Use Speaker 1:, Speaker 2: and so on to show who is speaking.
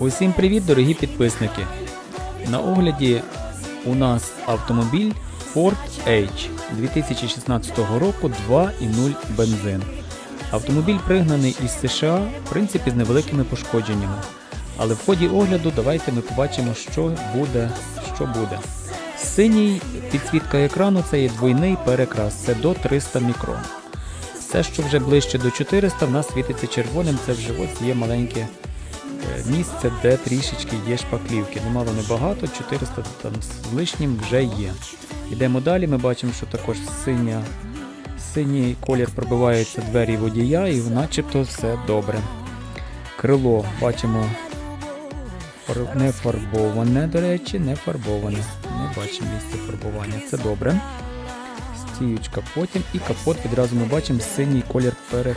Speaker 1: Усім привіт, дорогі підписники! На огляді у нас автомобіль Ford H 2016 року 2.0 бензин. Автомобіль пригнаний із США, в принципі, з невеликими пошкодженнями. Але в ході огляду давайте ми побачимо, що буде. Що буде. Синій підсвітка екрану це є двойний перекрас, це до 300 мікрон. Все, що вже ближче до 400, в нас світиться червоним, це вже ось є маленьке місце, де трішечки є шпаклівки. Немало небагато, 400 там з лишнім вже є. Йдемо далі, ми бачимо, що також синя, синій колір пробивається двері водія і начебто все добре. Крило бачимо не фарбоване, до речі, не фарбоване. Не бачимо місце фарбування. Це добре. Потім і капот відразу ми бачимо синій колір